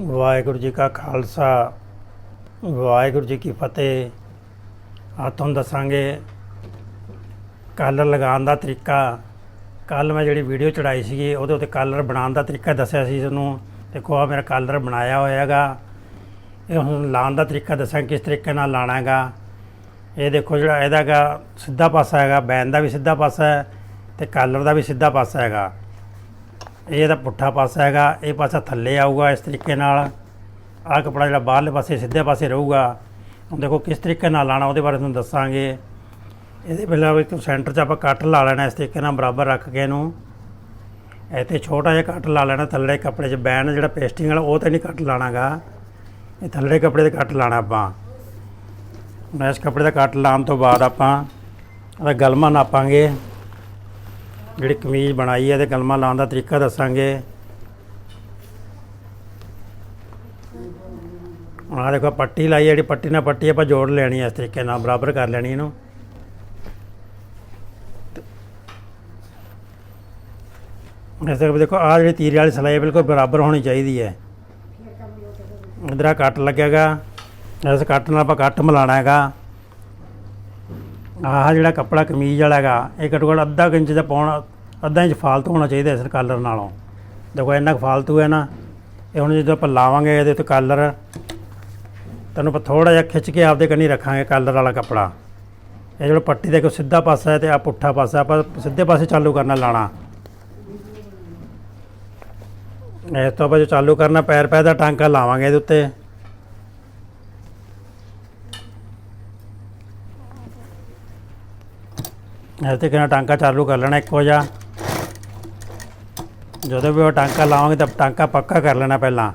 ਵਾਹਿਗੁਰੂ ਜੀ ਕਾ ਖਾਲਸਾ, ਵਾਹਿਗੁਰੂ ਜੀ ਕੀ ਫਤਿਹ। ਆ ਤੁਹਾਨੂੰ ਦੱਸਾਂਗੇ ਕਾਲਰ ਲਗਾਉਣ ਦਾ ਤਰੀਕਾ। ਕੱਲ ਮੈਂ ਜਿਹੜੀ ਵੀਡੀਓ ਚੜਾਈ ਸੀਗੀ, ਉਹਦੇ ਉੱਤੇ ਕਾਲਰ ਬਣਾਉਣ ਦਾ ਤਰੀਕਾ ਦੱਸਿਆ ਸੀ ਤੁਹਾਨੂੰ। ਦੇਖੋ ਆ ਮੇਰਾ ਕਾਲਰ ਬਣਾਇਆ ਹੋਇਆ ਹੈਗਾ ਇਹ ਹੁਣ ਲਾਉਣ ਦਾ ਤਰੀਕਾ ਦੱਸਾਂ, ਕਿਸ ਤਰੀਕੇ ਨਾਲ ਲਾਣਾ ਹੈਗਾ ਇਹ ਦੇਖੋ ਜਿਹੜਾ ਇਹਦਾ ਹੈਗਾ ਸਿੱਧਾ ਪਾਸਾ ਹੈਗਾ, ਬੈਨ ਦਾ ਵੀ ਸਿੱਧਾ ਪਾਸਾ ਹੈ ਤੇ ਕਾਲਰ ਦਾ ਵੀ ਸਿੱਧਾ ਪਾਸਾ ਹੈਗਾ। ਇਹ ਇਹਦਾ ਪੁੱਠਾ ਪਾਸਾ ਹੈਗਾ, ਇਹ ਪਾਸਾ ਥੱਲੇ ਆਊਗਾ ਇਸ ਤਰੀਕੇ ਨਾਲ। ਆਹ ਕਪੜਾ ਜਿਹੜਾ ਬਾਹਰਲੇ ਪਾਸੇ, ਸਿੱਧੇ ਪਾਸੇ ਰਹੂਗਾ। ਹੁਣ ਦੇਖੋ ਕਿਸ ਤਰੀਕੇ ਨਾਲ ਲਾਣਾ ਉਹਦੇ ਬਾਰੇ ਤੁਹਾਨੂੰ ਦੱਸਾਂਗੇ। ਇਹਦੇ ਪਹਿਲਾਂ ਇੱਕ ਸੈਂਟਰ 'ਚ ਆਪਾਂ ਕੱਟ ਲਾ ਲੈਣਾ, ਇਸ ਤਰੀਕੇ ਨਾਲ ਬਰਾਬਰ ਰੱਖ ਕੇ ਇਹਨੂੰ। ਇੱਥੇ ਛੋਟਾ ਜਿਹਾ ਕੱਟ ਲਾ ਲੈਣਾ, ਥੱਲੇ ਕੱਪੜੇ 'ਚ ਬੈਨ ਜਿਹੜਾ ਪੇਸਟਿੰਗ ਵਾਲਾ, ਉਹ ਤਾਂ ਨਹੀਂ ਕੱਟ ਲਾਣਾਗਾ। ਇਹ ਥੱਲੇ ਕੱਪੜੇ ਤੇ ਕੱਟ ਲਾਣਾ ਆਪਾਂ। ਹੁਣ ਇਸ ਕੱਪੜੇ ਦਾ ਕੱਟ ਲਾਉਣ ਤੋਂ ਬਾਅਦ ਆਪਾਂ, ਇਹਦਾ ਗਲਮਾ ਨਾਪਾਂਗੇ। ਜਿਹੜੀ ਕਮੀਜ਼ ਬਣਾਈ ਹੈ ਤੇ ਗਲਮਾ ਲਾਉਣ ਦਾ ਤਰੀਕਾ ਦੱਸਾਂਗੇ। ਆਹ ਦੇਖੋ ਪੱਟੀ ਲਾਈ ਜਿਹੜੀ ਪੱਟੀ ਨਾਲ ਪੱਟੀ ਆਪਾਂ ਜੋੜ ਲੈਣੀ ਹੈ ਇਸ ਤਰੀਕੇ ਨਾਲ ਬਰਾਬਰ ਕਰ ਲੈਣੀ ਇਹਨੂੰ। ਇਸ ਤਰ੍ਹਾਂ ਦੇਖੋ, ਆਹ ਜਿਹੜੀ ਤੀਰੇ ਵਾਲੀ ਸਲਾਈ ਬਿਲਕੁਲ ਬਰਾਬਰ ਹੋਣੀ ਚਾਹੀਦੀ ਹੈ। ਇਧਰ ਆਹ ਕੱਟ ਲੱਗੇਗਾ ਇਸ ਕੱਟ ਨਾਲ ਆਪਾਂ ਕੱਟ ਮਿਲਾਣਾ ਹੈਗਾ। ਆਹ ਜਿਹੜਾ ਕੱਪੜਾ ਕਮੀਜ਼ ਵਾਲਾ ਹੈਗਾ, ਇਹ ਘੱਟੋ ਘੱਟ ਅੱਧਾ ਕੁ ਇੰਚ ਦਾ ਪਾਉਣਾ ਅੱਧਾ ਇੰਚ ਫਾਲਤੂ ਹੋਣਾ ਚਾਹੀਦਾ ਇਸ ਕਾਲਰ ਨਾਲੋਂ। ਦੇਖੋ, ਇੰਨਾ ਕੁ ਫਾਲਤੂ ਹੈ ਨਾ, ਇਹ ਹੁਣ ਜਦੋਂ ਆਪਾਂ ਲਾਵਾਂਗੇ ਇਹਦੇ ਉੱਤੇ ਕਾਲਰ ਤੈਨੂੰ ਆਪਾਂ ਥੋੜਾ ਜਿਹਾ ਖਿੱਚ ਕੇ ਆਪਦੇ ਕੰਨੀ ਰੱਖਾਂਗੇ ਕਾਲਰ ਵਾਲਾ ਕੱਪੜਾ। ਇਹ ਜਿਹੜਾ ਪੱਟੀ ਦੇ ਕੋ ਸਿੱਧਾ ਪਾਸਾ ਹੈ ਤੇ ਆ ਪੁੱਠਾ ਪਾਸਾ, ਆਪਾਂ ਸਿੱਧੇ ਪਾਸੇ ਚਾਲੂ ਕਰਨਾ ਲਾਣਾ। ਇਸ ਤੋਂ ਆਪਾਂ ਜੋ ਚਾਲੂ ਕਰਨਾ ਪੈਰ ਪੈ ਦਾ ਟਾਂਕਾ ਲਾਵਾਂਗੇ ਇਹਦੇ ਉੱਤੇ। ਇਸ ਤੇ ਕਿਹਨਾਂ ਟਾਂਕਾ ਚਾਲੂ ਕਰ ਲੈਣਾ ਇੱਕੋ ਜਿਹਾ। ਜਦੋਂ ਵੀ ਉਹ ਟਾਂਕਾ ਲਾਵਾਂਗੇ ਤਾਂ ਟਾਂਕਾ ਪੱਕਾ ਕਰ ਲੈਣਾ ਪਹਿਲਾਂ।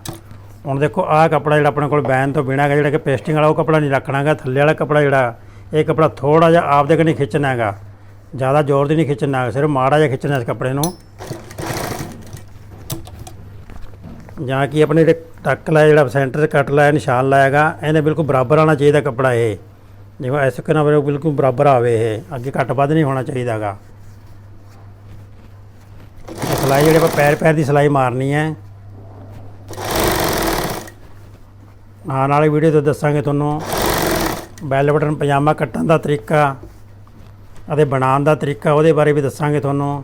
ਹੁਣ ਦੇਖੋ, ਆਹ ਕਪੜਾ ਜਿਹੜਾ ਆਪਣੇ ਕੋਲ ਬੈਨ ਤੋਂ ਬਿਨਾਂ ਹੈਗਾ, ਜਿਹੜਾ ਕਿ ਪੇਸਟਿੰਗ ਵਾਲਾ ਉਹ ਕਪੜਾ ਨਹੀਂ ਰੱਖਣਾਗਾ, ਥੱਲੇ ਵਾਲਾ ਕਪੜਾ ਜਿਹੜਾ, ਇਹ ਕਪੜਾ ਥੋੜਾ ਜਿਹਾ ਆਪ ਆਪਦੇ ਕਨੀ ਖਿੱਚਣਾ ਹੈਗਾ ਜ਼ਿਆਦਾ ਜ਼ੋਰ ਦੀ ਨਹੀਂ ਖਿੱਚਣਾ ਸਿਰਫ ਮਾੜਾ ਜਿਹਾ ਖਿੱਚਣਾ ਇਸ ਕਪੜੇ ਨੂੰ। ਜਾਂ ਕਿ ਆਪਣੇ ਜਿਹੜੇ ਟੱਕ ਲਾਇਆ, ਜਿਹੜਾ ਸੈਂਟਰ 'ਚ ਕੱਟ ਲਾਇਆ, ਨਿਸ਼ਾਨ ਲਾਇਆਗਾ, ਇਹਨੇ ਬਿਲਕੁਲ ਬਰਾਬਰ ਆਉਣਾ ਚਾਹੀਦਾ ਕਪੜਾ ਇਹ। ਜਿਵੇਂ ਐਸ ਕਨਾ ਬਿਲਕੁਲ ਬਰਾਬਰ ਆਵੇ ਇਹ। ਅੱਗੇ ਘੱਟ ਵੱਧ ਨਹੀਂ ਹੋਣਾ ਚਾਹੀਦਾਗਾ। ਸਲਾਈ ਜਿਹੜੇ ਆਪਾਂ ਪੈਰ ਪੈਰ ਦੀ ਸਲਾਈ ਮਾਰਨੀ ਹੈ। ਆਉਣ ਵਾਲੀ ਵੀਡੀਓ 'ਤੇ ਦੱਸਾਂਗੇ ਤੁਹਾਨੂੰ। ਬੈਲ ਬਟਨ ਪਜਾਮਾ ਕੱਟਣ ਦਾ ਤਰੀਕਾ ਅਤੇ ਬਣਾਉਣ ਦਾ ਤਰੀਕਾ, ਉਹਦੇ ਬਾਰੇ ਵੀ ਦੱਸਾਂਗੇ ਤੁਹਾਨੂੰ।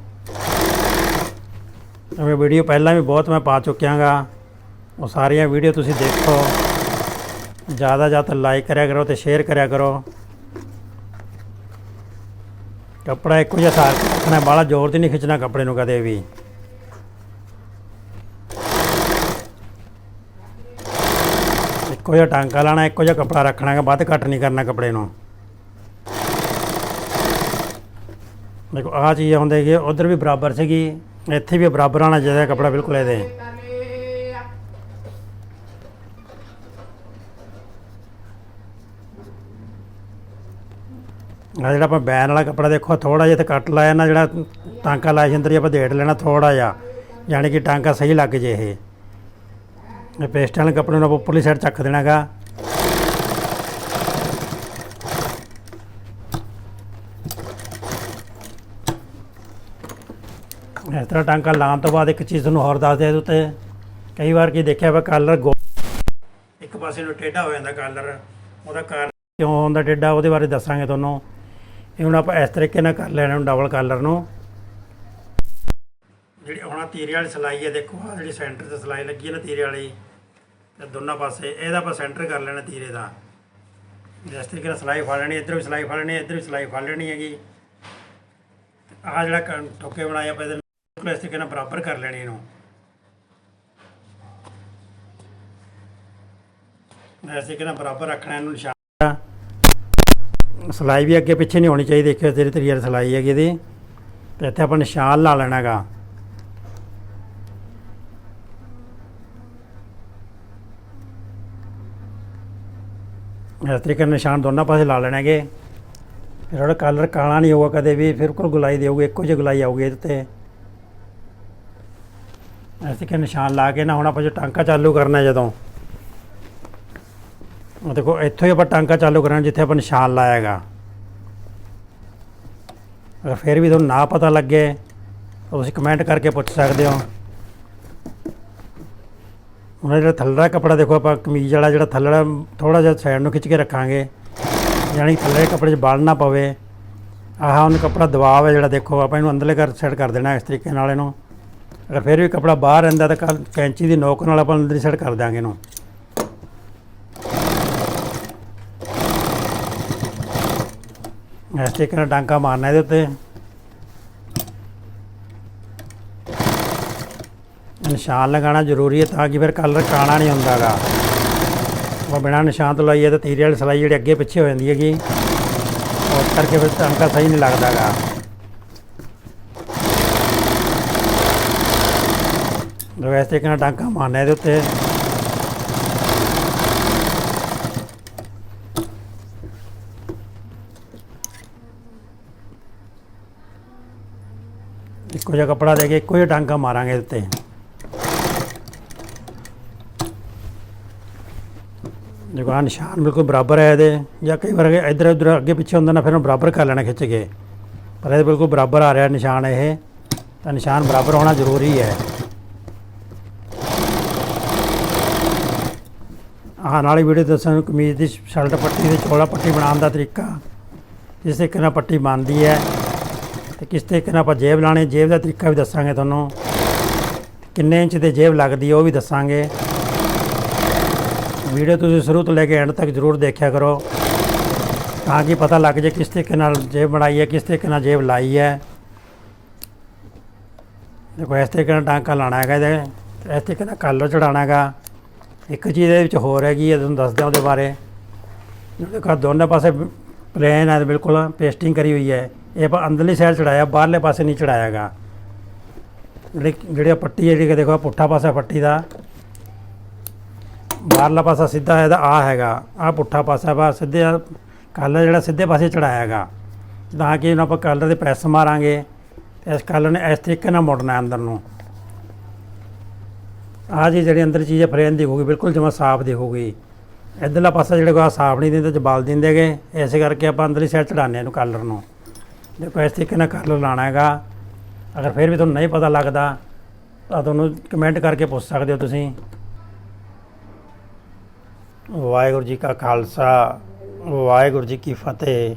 ਮੈਂ ਵੀਡੀਓ ਪਹਿਲਾਂ ਵੀ ਬਹੁਤ ਮੈਂ ਪਾ ਚੁੱਕਿਆਗਾ। ਉਹ ਸਾਰੀਆਂ ਵੀਡੀਓ ਤੁਸੀਂ ਦੇਖੋ। ਜ਼ਿਆਦਾ ਜ਼ਿਆਦਾ ਲਾਈਕ ਕਰਿਆ ਕਰੋ ਤੇ ਸ਼ੇਅਰ ਕਰਿਆ ਕਰੋ। ਕੱਪੜਾ ਇੱਕੋ ਜਿਹਾ ਸਾਰ ਰੱਖਣਾ ਬਾਹਲਾ ਜ਼ੋਰ 'ਤੇ ਨਹੀਂ ਖਿੱਚਣਾ ਕੱਪੜੇ ਨੂੰ ਕਦੇ ਵੀ। ਇੱਕੋ ਜਿਹਾ ਟਾਂਕਾ ਲਾਣਾ ਇੱਕੋ ਜਿਹਾ ਕੱਪੜਾ ਰੱਖਣਾ ਹੈ ਵੱਧ ਘੱਟ ਨਹੀਂ ਕਰਨਾ ਕੱਪੜੇ ਨੂੰ। ਦੇਖੋ, ਆਹ ਚੀਜ਼ ਹੁੰਦੇ ਕਿ ਉਧਰ ਵੀ ਬਰਾਬਰ ਸੀਗੀ, ਇੱਥੇ ਵੀ ਬਰਾਬਰ ਆਣਾ ਚਾਹੀਦਾ ਕੱਪੜਾ ਬਿਲਕੁਲ ਇਹਦੇ। ਆ ਜਿਹੜਾ ਆਪਾਂ ਬੈਨ ਵਾਲਾ ਕੱਪੜਾ ਦੇਖੋ ਥੋੜਾ ਜਿਹਾ ਤੇ ਕੱਟ ਲਾਇਆ ਨਾ ਜਿਹੜਾ ਟਾਂਕਾ ਲਾਇਆ ਸੀ ਆਪਾਂ ਦੇੜ ਲੈਣਾ ਥੋੜਾ ਜਿਹਾ, ਯਾਨੀ ਕਿ ਟਾਂਕਾ ਸਹੀ ਲੱਗ ਜੇ ਇਹ। ਇਹ ਪੇਸਟ ਵਾਲੇ ਕੱਪੜੇ ਨੂੰ ਆਪਾਂ ਉੱਪਰਲੀ ਸਾਈਡ ਚੱਕ ਦੇਣਾਗਾ। ਇਸ ਤਰ੍ਹਾਂ ਟਾਂਕਾ ਲਾਉਣ ਤੋਂ ਬਾਅਦ ਇੱਕ ਚੀਜ਼ ਤੁਹਾਨੂੰ ਹੋਰ ਦੱਸ ਦਿਆਂ ਇਹਦੇ ਉੱਤੇ। ਕਈ ਵਾਰ ਕੀ ਦੇਖਿਆ ਵਾ ਕਾਲਰ ਗੋ ਇੱਕ ਪਾਸੇ ਨੂੰ ਟੇਢਾ ਹੋ ਜਾਂਦਾ ਕਾਲਰ ਉਹਦਾ ਕਾਰਨ ਕਿਉਂ ਹੁੰਦਾ ਟੇਢਾ, ਉਹਦੇ ਬਾਰੇ ਦੱਸਾਂਗੇ ਤੁਹਾਨੂੰ। ਇਹ ਹੁਣ ਆਪਾਂ ਇਸ ਤਰੀਕੇ ਨਾਲ ਕਰ ਲੈਣਾ ਡਬਲ ਕਲਰ ਨੂੰ। ਜਿਹੜੀ ਹੁਣ ਤੀਰੇ ਵਾਲੀ ਸਲਾਈ ਹੈ ਦੇਖੋ ਆ ਜਿਹੜੀ ਸੈਂਟਰ ਤੇ ਸਲਾਈ ਲੱਗੀ ਹੈ ਨਾ ਤੀਰੇ ਵਾਲੀ, ਤੇ ਦੋਨਾਂ ਪਾਸੇ, ਇਹਦਾ ਆਪਾਂ ਸੈਂਟਰ ਕਰ ਲੈਣਾ ਤੀਰੇ ਦਾ। ਜਿਸ ਤਰੀਕੇ ਨਾਲ ਸਲਾਈ ਫੜ ਲੈਣੀ, ਇੱਧਰ ਵੀ ਸਲਾਈ ਫੜ ਲੈਣੀ, ਇੱਧਰ ਵੀ ਸਲਾਈ ਫੜ ਲੈਣੀ ਹੈਗੀ। ਆਹ ਜਿਹੜਾ ਕ- ਠੋਕੇ ਬਣਾਏ ਆਪਾਂ ਇਹਦੇ ਇਸ ਤਰੀਕੇ ਨਾਲ ਬਰਾਬਰ ਕਰ ਲੈਣੀ ਇਹਨੂੰ। ਇਸ ਤਰੀਕੇ ਨਾਲ ਬਰਾਬਰ ਰੱਖਣਾ ਇਹਨੂੰ ਨਿਸ਼ਾਨ। ਸਲਾਈ ਵੀ ਅੱਗੇ ਪਿੱਛੇ ਨਹੀਂ ਹੋਣੀ ਚਾਹੀਦੀ, ਦੇਖਿਓ ਤੇਰੀ ਤੇਰੀ ਵਾਲੀ ਸਲਾਈ ਹੈਗੀ ਇਹਦੀ। ਤੇ ਇੱਥੇ ਆਪਾਂ ਨਿਸ਼ਾਨ ਲਾ ਲੈਣਾ ਹੈਗਾ। ਇਸ ਤਰੀਕੇ ਨਾਲ ਨਿਸ਼ਾਨ ਦੋਨਾਂ ਪਾਸੇ ਲਾ ਲੈਣੇ ਹੈਗੇ। ਫਿਰ ਉਹਦਾ ਕਲਰ ਕਾਲਾ ਨਹੀਂ ਹੋਊਗਾ ਕਦੇ ਵੀ, ਫਿਰ ਕੋਲ ਗੁਲਾਈ ਦੇਊਗੀ ਇੱਕੋ ਜਿਹੀ ਗੁਲਾਈ ਆਊਗੀ ਇਹਦੇ ਤੇ ਇਸ ਤਰੀਕੇ ਨਾਲ ਨਿਸ਼ਾਨ ਲਾ ਕੇ ਨਾ, ਹੁਣ ਆਪਾਂ ਜੋ ਟਾਂਕਾ ਚਾਲੂ ਕਰਨਾ ਜਦੋਂ। ਦੇਖੋ, ਇੱਥੋਂ ਹੀ ਆਪਾਂ ਟਾਂਕਾ ਚਾਲੂ ਕਰਨਾ ਜਿੱਥੇ ਆਪਾਂ ਨਿਸ਼ਾਨ ਲਾਇਆਗਾ। ਅਗਰ ਫਿਰ ਵੀ ਤੁਹਾਨੂੰ ਨਾ ਪਤਾ ਲੱਗੇ, ਤਾਂ ਤੁਸੀਂ ਕਮੈਂਟ ਕਰਕੇ ਪੁੱਛ ਸਕਦੇ ਹੋ। ਹੁਣ ਜਿਹੜਾ ਥੱਲੜਾ ਕੱਪੜਾ, ਦੇਖੋ ਆਪਾਂ ਕਮੀਜ਼ ਵਾਲਾ ਜਿਹੜਾ ਥੱਲੜਾ ਥੋੜਾ ਜਿਹਾ ਸਾਈਡ ਨੂੰ ਖਿੱਚ ਕੇ ਰੱਖਾਂਗੇ। ਯਾਨੀ ਥੱਲੇ ਕੱਪੜੇ 'ਚ ਬਲ ਨਾ ਪਵੇ। ਆਹ ਉਹਨੂੰ ਕੱਪੜਾ ਦਬਾਅ ਹੈ ਜਿਹੜਾ, ਦੇਖੋ, ਆਪਾਂ ਇਹਨੂੰ ਅੰਦਰਲੇ ਕਰ ਸੈੱਟ ਕਰ ਦੇਣਾ ਇਸ ਤਰੀਕੇ ਨਾਲ ਇਹਨੂੰ। ਅਗਰ ਫਿਰ ਵੀ ਕੱਪੜਾ ਬਾਹਰ ਰਹਿੰਦਾ, ਤਾਂ ਕੈਂਚੀ ਦੀ ਨੋਕ ਨਾਲ ਆਪਾਂ ਅੰਦਰ ਹੀ ਸੈੱਟ ਕਰ ਦਾਂਗੇ ਇਹਨੂੰ। ਇਸ ਤਰੀਕੇ ਨਾਲ ਡਾਂਕਾ ਮਾਰਨਾ ਇਹਦੇ ਉੱਤੇ। ਨਿਸ਼ਾਨ ਲਗਾਉਣਾ ਜ਼ਰੂਰੀ ਹੈ ਤਾਂ ਕਿ ਫਿਰ ਕਲਰ ਕਾਣਾ ਨਹੀਂ ਹੁੰਦਾਗਾ। ਉਹ ਬਿਨਾਂ ਨਿਸ਼ਾਨ ਤੋਂ ਲਾਈਏ ਤਾਂ ਤੀਰੇ ਵਾਲੀ ਸਲਾਈ ਜਿਹੜੀ ਅੱਗੇ ਪਿੱਛੇ ਹੋ ਜਾਂਦੀ ਹੈਗੀ। ਉਸ ਕਰਕੇ ਫਿਰ ਟਾਂਕਾ ਸਹੀ ਨਹੀਂ ਲੱਗਦਾਗਾ। ਜੋ ਇਸ ਤਰੀਕੇ ਨਾਲ ਟਾਂਕਾ ਮਾਰਨਾ ਇਹਦੇ ਉੱਤੇ। ਇੱਕੋ ਜਿਹਾ ਕੱਪੜਾ ਦੇ ਕੇ ਇੱਕੋ ਜਿਹਾ ਟਾਂਕਾ ਮਾਰਾਂਗੇ ਇਹਦੇ ਉੱਤੇ। ਦੇਖੋ, ਆਹ ਨਿਸ਼ਾਨ ਬਿਲਕੁਲ ਬਰਾਬਰ ਹੈ ਇਹਦੇ। ਜਾਂ ਕਈ ਵਾਰ ਅਗੇ ਇੱਧਰ ਉੱਧਰ ਅੱਗੇ ਪਿੱਛੇ ਹੁੰਦਾ ਨਾ, ਫਿਰ ਉਹਨੂੰ ਬਰਾਬਰ ਕਰ ਲੈਣਾ ਖਿੱਚ ਕੇ। ਪਰ ਇਹ ਬਿਲਕੁਲ ਬਰਾਬਰ ਆ ਰਿਹਾ ਨਿਸ਼ਾਨ ਇਹ। ਤਾਂ ਨਿਸ਼ਾਨ ਬਰਾਬਰ ਹੋਣਾ ਜ਼ਰੂਰੀ ਹੈ। ਆਹ ਨਾਲ ਹੀ ਵੀਡੀਓ ਦੱਸਣ ਕਮੀਜ਼ ਦੀ ਸ਼ਰਟ ਪੱਟੀ ਤੇ ਚੋਲਾ ਪੱਟੀ ਬਣਾਉਣ ਦਾ ਤਰੀਕਾ। ਜਿਸ ਤਰੀਕੇ ਨਾਲ ਪੱਟੀ ਬਣਦੀ ਹੈ। ਤੇ ਕਿਸ ਤਰੀਕੇ ਨਾਲ ਆਪਾਂ ਜੇਬ ਲਾਣੀ ਜੇਬ ਦਾ ਤਰੀਕਾ ਵੀ ਦੱਸਾਂਗੇ ਤੁਹਾਨੂੰ। ਕਿੰਨੇ ਇੰਚ ਤੇ ਜੇਬ ਲੱਗਦੀ ਹੈ ਉਹ ਵੀ ਦੱਸਾਂਗੇ। ਵੀਡੀਓ ਤੁਸੀਂ ਸ਼ੁਰੂ ਤੋਂ ਲੈ ਕੇ ਐਂਡ ਤੱਕ ਜ਼ਰੂਰ ਦੇਖਿਆ ਕਰੋ। ਤਾਂ ਕਿ ਪਤਾ ਲੱਗ ਜੇ ਕਿਸ ਤਰੀਕੇ ਨਾਲ ਜੇਬ ਬਣਾਈ ਹੈ, ਕਿਸ ਤਰੀਕੇ ਨਾਲ ਜੇਬ ਲਾਈ ਹੈ। ਦੇਖੋ, ਇਸ ਤਰੀਕੇ ਨਾਲ ਟਾਂਕਾ ਲਾਣਾ ਹੈਗਾ ਇਹਦੇ, ਇਸ ਤਰੀਕੇ ਨਾਲ ਕਲਰ ਚੜਾਉਣਾ ਹੈਗਾ। ਇੱਕ ਚੀਜ਼ ਇਹਦੇ ਵਿੱਚ ਹੋਰ ਹੈਗੀ ਹੈ, ਤੁਹਾਨੂੰ ਦੱਸਦੇ ਉਹਦੇ ਬਾਰੇ। ਦੇਖੋ ਦੋਨੇ ਪਾਸੇ ਪਲੇਨ ਹੈ, ਬਿਲਕੁਲ ਪੇਸਟਿੰਗ ਕਰੀ ਹੋਈ ਹੈ। ਇਹ ਆਪਾਂ ਅੰਦਰਲੀ ਸਾਈਡ ਚੜਾਇਆ, ਬਾਹਰਲੇ ਪਾਸੇ ਨਹੀਂ ਚੜਾਇਆਗਾ। ਜਿਹੜੀ ਜਿਹੜੀ ਆਹ ਪੱਟੀ ਹੈ, ਜਿਹੜੀ ਕਿ ਦੇਖੋ ਪੁੱਠਾ ਪਾਸਾ ਪੱਟੀ ਦਾ। ਬਾਹਰਲਾ ਪਾਸਾ ਸਿੱਧਾ ਇਹਦਾ ਆ ਹੈਗਾ। ਆ ਪੁੱਠਾ ਪਾਸਾ ਬਾ ਸਿੱਧੇ ਕਾਲਰ ਜਿਹੜਾ ਸਿੱਧੇ ਪਾਸੇ ਚੜਾਇਆ ਹੈਗਾ ਤਾਂ ਕਿ ਇਹਨੂੰ ਆਪਾਂ ਕਲਰ ਦੇ ਪ੍ਰੈਸ ਮਾਰਾਂਗੇ, ਤੇ ਇਸ ਕਾਲਰ ਨੇ ਇਸ ਤਰੀਕੇ ਨਾਲ ਮੁੜਨਾ ਅੰਦਰ ਨੂੰ। ਆ ਜੀ ਜਿਹੜੀ ਅੰਦਰ ਚੀਜ਼ ਹੈ ਫਰੇਮ ਦਿਖੂਗੀ ਬਿਲਕੁਲ ਜਮਾ ਸਾਫ਼ ਦੀ ਦਿਖੂਗੀ ਇੱਧਰਲਾ ਪਾਸਾ ਜਿਹੜਾ ਕੋ ਸਾਫ਼ ਨਹੀਂ ਦਿੰਦੇ ਜਬਾਲ ਬਲ ਦਿੰਦੇਗੇ ਇਸੇ ਕਰਕੇ ਆਪਾਂ ਅੰਦਰਲੀ ਸਾਈਡ ਚੜਾਉਂਦੇ ਇਹਨੂੰ ਕਾਲਰ ਨੂੰ। ਦੇਖੋ, ਇਸ ਤਰੀਕੇ ਨਾਲ ਕਰ ਲਓ ਲਾਣਾ ਹੈਗਾ। ਅਗਰ ਫਿਰ ਵੀ ਤੁਹਾਨੂੰ ਨਹੀਂ ਪਤਾ ਲੱਗਦਾ, ਤਾਂ ਤੁਹਾਨੂੰ ਕਮੈਂਟ ਕਰਕੇ ਪੁੱਛ ਸਕਦੇ ਹੋ ਤੁਸੀਂ। ਵਾਹਿਗੁਰੂ ਜੀ ਕਾ ਖਾਲਸਾ, ਵਾਹਿਗੁਰੂ ਜੀ ਕੀ ਫਤਿਹ।